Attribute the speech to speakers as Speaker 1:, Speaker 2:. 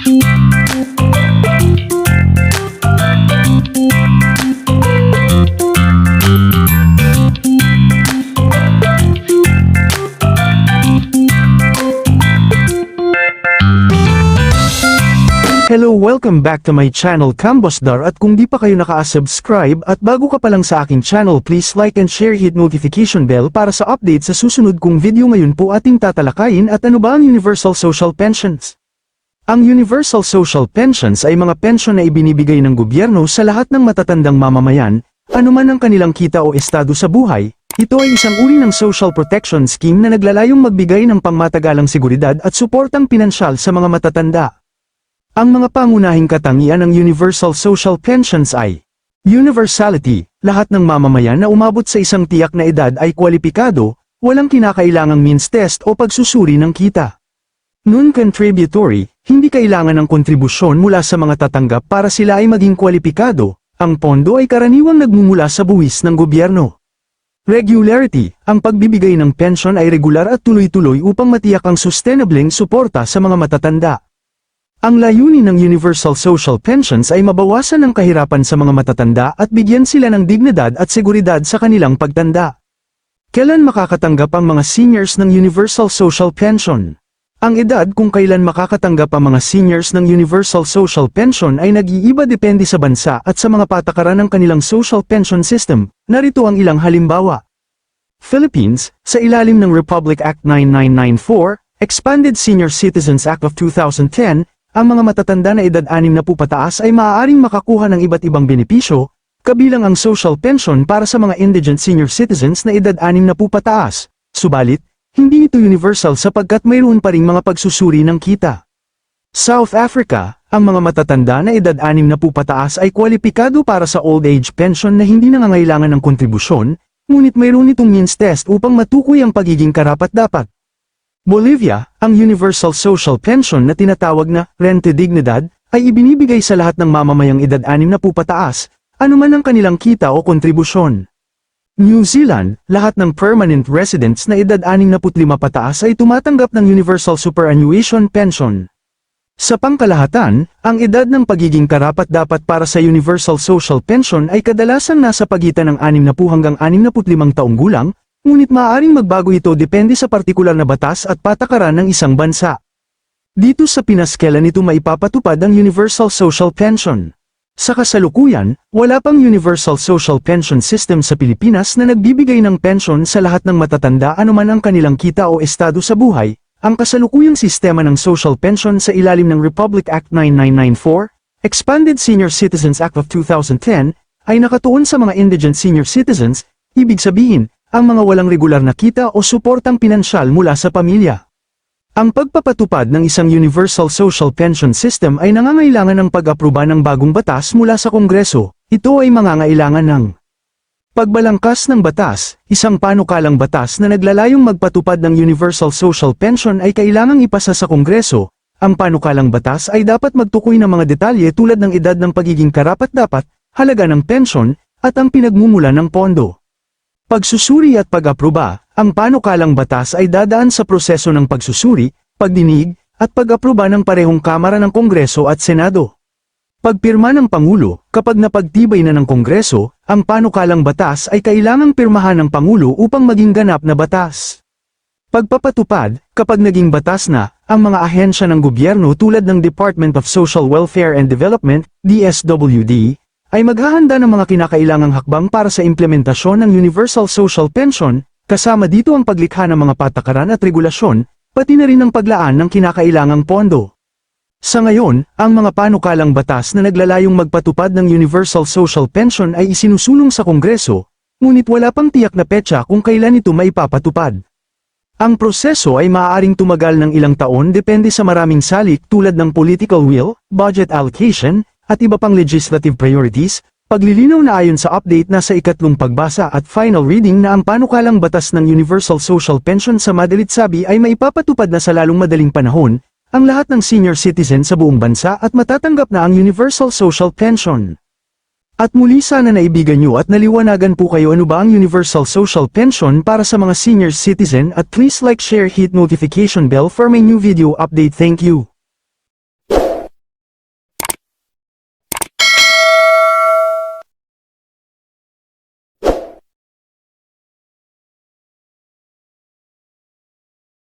Speaker 1: Hello, welcome back to my channel Cambosdar at kung di pa kayo naka-subscribe at bago ka pa lang sa aking channel please like and share hit notification bell para sa update sa susunod kong video ngayon po ating tatalakayin at ano ba ang Universal Social Pensions. Ang Universal Social Pensions ay mga pensyon na ibinibigay ng gobyerno sa lahat ng matatandang mamamayan, anuman ang kanilang kita o estado sa buhay, ito ay isang uri ng social protection scheme na naglalayong magbigay ng pangmatagalang seguridad at suportang pinansyal sa mga matatanda. Ang mga pangunahing katangian ng Universal Social Pensions ay Universality, lahat ng mamamayan na umabot sa isang tiyak na edad ay kwalipikado, walang kinakailangang means test o pagsusuri ng kita. Non-contributory, hindi kailangan ng kontribusyon mula sa mga tatanggap para sila ay maging kwalipikado, ang pondo ay karaniwang nagmumula sa buwis ng gobyerno. Regularity, ang pagbibigay ng pensyon ay regular at tuloy-tuloy upang matiyak ang sustainableng suporta sa mga matatanda. Ang layunin ng Universal Social Pensions ay mabawasan ang kahirapan sa mga matatanda at bigyan sila ng dignidad at seguridad sa kanilang pagtanda. Kailan makakatanggap ang mga seniors ng Universal Social Pension? Ang edad kung kailan makakatanggap ang mga seniors ng Universal Social Pension ay nag-iiba depende sa bansa at sa mga patakaran ng kanilang social pension system. Narito ang ilang halimbawa. Philippines, sa ilalim ng Republic Act 9994, Expanded Senior Citizens Act of 2010, ang mga matatanda na edad 6 na po pataas ay maaaring makakuha ng iba't ibang benepisyo, kabilang ang social pension para sa mga indigent senior citizens na edad 6 na po pataas. Subalit, hindi ito universal sapagkat mayroon pa ring mga pagsusuri ng kita. South Africa, ang mga matatanda na edad 6 na po pataas ay kwalipikado para sa old age pension na hindi nangangailangan ng kontribusyon, ngunit mayroon itong means test upang matukoy ang pagiging karapat-dapat. Bolivia, ang Universal Social Pension na tinatawag na Rente Dignidad, ay ibinibigay sa lahat ng mamamayang edad 6 na po pataas, anuman ang kanilang kita o kontribusyon. New Zealand, lahat ng permanent residents na edad 65 pataas ay tumatanggap ng Universal Superannuation Pension. Sa pangkalahatan, ang edad ng pagiging karapat-dapat para sa Universal Social Pension ay kadalasang nasa pagitan ng 60 hanggang 65 taong gulang, ngunit maaaring magbago ito depende sa partikular na batas at patakaran ng isang bansa. Dito sa Pinas kailan ito maipapatupad ang Universal Social Pension. Sa kasalukuyan, wala pang Universal Social Pension System sa Pilipinas na nagbibigay ng pensyon sa lahat ng matatanda anuman ang kanilang kita o estado sa buhay, ang kasalukuyang sistema ng social pension sa ilalim ng Republic Act 9994, Expanded Senior Citizens Act of 2010, ay nakatuon sa mga indigent senior citizens, ibig sabihin, ang mga walang regular na kita o suportang pinansyal mula sa pamilya. Ang pagpapatupad ng isang Universal Social Pension System ay nangangailangan ng pag-aproba ng bagong batas mula sa Kongreso, ito ay mangangailangan ng Pagbalangkas ng batas, isang panukalang batas na naglalayong magpatupad ng Universal Social Pension ay kailangang ipasa sa Kongreso. Ang panukalang batas ay dapat magtukoy ng mga detalye tulad ng edad ng pagiging karapat-dapat, halaga ng pensyon, at ang pinagmumula ng pondo. Pagsusuri at pag-aproba, ang panukalang batas ay dadaan sa proseso ng pagsusuri, pagdinig, at pag-aproba ng parehong Kamara ng Kongreso at Senado. Pagpirma ng Pangulo, kapag napagtibay na ng Kongreso, ang panukalang batas ay kailangang pirmahan ng Pangulo upang maging ganap na batas. Pagpapatupad, kapag naging batas na, ang mga ahensya ng gobyerno tulad ng Department of Social Welfare and Development, DSWD, ay maghahanda ng mga kinakailangang hakbang para sa implementasyon ng Universal Social Pension, kasama dito ang paglikha ng mga patakaran at regulasyon, pati na rin ang paglaan ng kinakailangang pondo. Sa ngayon, ang mga panukalang batas na naglalayong magpatupad ng Universal Social Pension ay isinusulong sa Kongreso, ngunit wala pang tiyak na petsa kung kailan ito maipapatupad. Ang proseso ay maaaring tumagal ng ilang taon depende sa maraming salik tulad ng political will, budget allocation, at iba pang legislative priorities, paglilinaw na ayon sa update na sa ikatlong pagbasa at final reading na ang panukalang batas ng Universal Social Pension sa madalit sabi ay maipapatupad na sa lalong madaling panahon, ang lahat ng senior citizen sa buong bansa at matatanggap na ang Universal Social Pension. At muli sana naibigan nyo at naliwanagan po kayo ano ba ang Universal Social Pension para sa mga senior citizen at please like share hit notification bell for my new video update thank you.